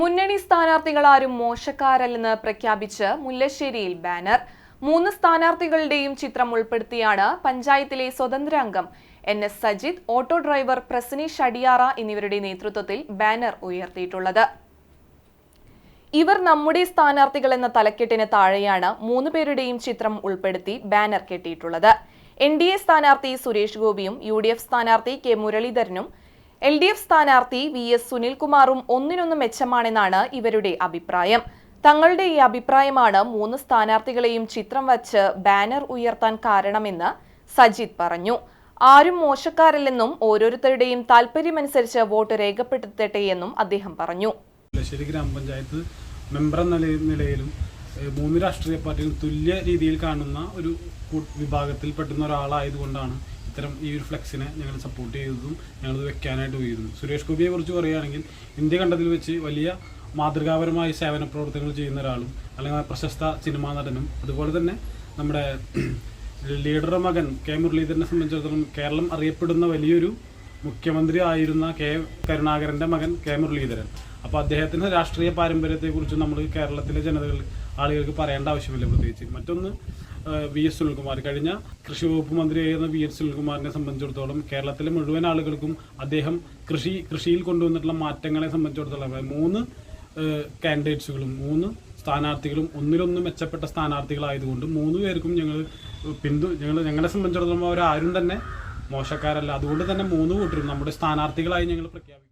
മുന്നണി സ്ഥാനാർത്ഥികൾ ആരും മോശക്കാരല്ലെന്ന് പ്രഖ്യാപിച്ച് മുല്ലശ്ശേരിയിൽ ബാനർ. മൂന്ന് സ്ഥാനാർത്ഥികളുടെയും ചിത്രം ഉൾപ്പെടുത്തിയാണ് പഞ്ചായത്തിലെ സ്വതന്ത്ര അംഗം N S Sajith auto driver പ്രസനി ഷഡിയാറ എന്നിവരുടെ നേതൃത്വത്തിൽ ബാനർ ഉയർത്തിയിട്ടുള്ളത്. ഇവർ നമ്മുടെ സ്ഥാനാർത്ഥികൾ എന്ന തലക്കെട്ടിന് താഴെയാണ് മൂന്ന് പേരുടെയും ചിത്രം ഉൾപ്പെടുത്തി ബാനർ കെട്ടിയിട്ടുള്ളത്. എൻ ഡി എ സ്ഥാനാർത്ഥി സുരേഷ് ഗോപിയും യു ഡി എഫ് സ്ഥാനാർത്ഥി കെ മുരളീധരനും എൽ ഡി എഫ് സ്ഥാനാർത്ഥി വി എസ് സുനിൽകുമാറും ഒന്നിനൊന്ന് മെച്ചമാണെന്നാണ് ഇവരുടെ അഭിപ്രായം. തങ്ങളുടെ ഈ അഭിപ്രായമാണ് മൂന്ന് സ്ഥാനാർത്ഥികളെയും ചിത്രം വച്ച് ബാനർ ഉയർത്താൻ കാരണമെന്ന് സജിത് പറഞ്ഞു. ആരും മോശക്കാരല്ലെന്നും ഓരോരുത്തരുടെയും താല്പര്യമനുസരിച്ച് വോട്ട് രേഖപ്പെടുത്തട്ടെ എന്നും അദ്ദേഹം പറഞ്ഞു. മെമ്പർ എന്ന നില- നിലയിലും മൂന്ന് രാഷ്ട്രീയ പാർട്ടികളും തുല്യ രീതിയിൽ കാണുന്ന ഒരു വിഭാഗത്തിൽ പെട്ടുന്ന ഒരാളായതുകൊണ്ടാണ് ഇത്തരം ഈ ഒരു ഫ്ലെക്സിനെ ഞങ്ങൾ സപ്പോർട്ട് ചെയ്തതും ഞങ്ങളത് വെക്കാനായിട്ട് പോയിരുന്നു സുരേഷ് ഗോപിയെ കുറിച്ച് പറയുകയാണെങ്കിൽ ഇന്ത്യ കണ്ടതിൽ വെച്ച് വലിയ മാതൃകാപരമായ സേവന പ്രവർത്തനങ്ങൾ ചെയ്യുന്ന ഒരാളും അല്ലെങ്കിൽ പ്രശസ്ത സിനിമാ നടനും അതുപോലെ തന്നെ നമ്മുടെ ലീഡറുടെ മകൻ കെ മുരളീധരനെ സംബന്ധിച്ചിടത്തോളം കേരളം അറിയപ്പെടുന്ന വലിയൊരു മുഖ്യമന്ത്രി ആയിരുന്ന കെ കരുണാകരന്റെ മകൻ കെ മുരളീധരൻ. അപ്പോൾ അദ്ദേഹത്തിന്റെ രാഷ്ട്രീയ പാരമ്പര്യത്തെക്കുറിച്ച് നമ്മൾ കേരളത്തിലെ ജനതകൾ ആളുകൾക്ക് പറയേണ്ട ആവശ്യമില്ല പ്രത്യേകിച്ച്. മറ്റൊന്ന് വി എസ് സുനിൽകുമാർ. കഴിഞ്ഞ കൃഷി വകുപ്പ് മന്ത്രിയായിരുന്ന വി എസ് സുനിൽകുമാറിനെ സംബന്ധിച്ചിടത്തോളം കേരളത്തിലെ മുഴുവൻ ആളുകൾക്കും അദ്ദേഹം കൃഷി കൃഷിയിൽ കൊണ്ടുവന്നിട്ടുള്ള മാറ്റങ്ങളെ സംബന്ധിച്ചിടത്തോളം മൂന്ന് കാൻഡിഡേറ്റ്സുകളും മൂന്ന് സ്ഥാനാർത്ഥികളും ഒന്നിലൊന്ന് മെച്ചപ്പെട്ട സ്ഥാനാർത്ഥികളായതുകൊണ്ട് മൂന്ന് പേർക്കും ഞങ്ങൾ പിന്തു ഞങ്ങൾ ഞങ്ങളെ സംബന്ധിച്ചിടത്തോളം അവരാരും തന്നെ മോശക്കാരല്ല. അതുകൊണ്ട് തന്നെ മൂന്ന് കൂട്ടരും നമ്മുടെ സ്ഥാനാർത്ഥികളായി ഞങ്ങൾ പ്രഖ്യാപിക്കും.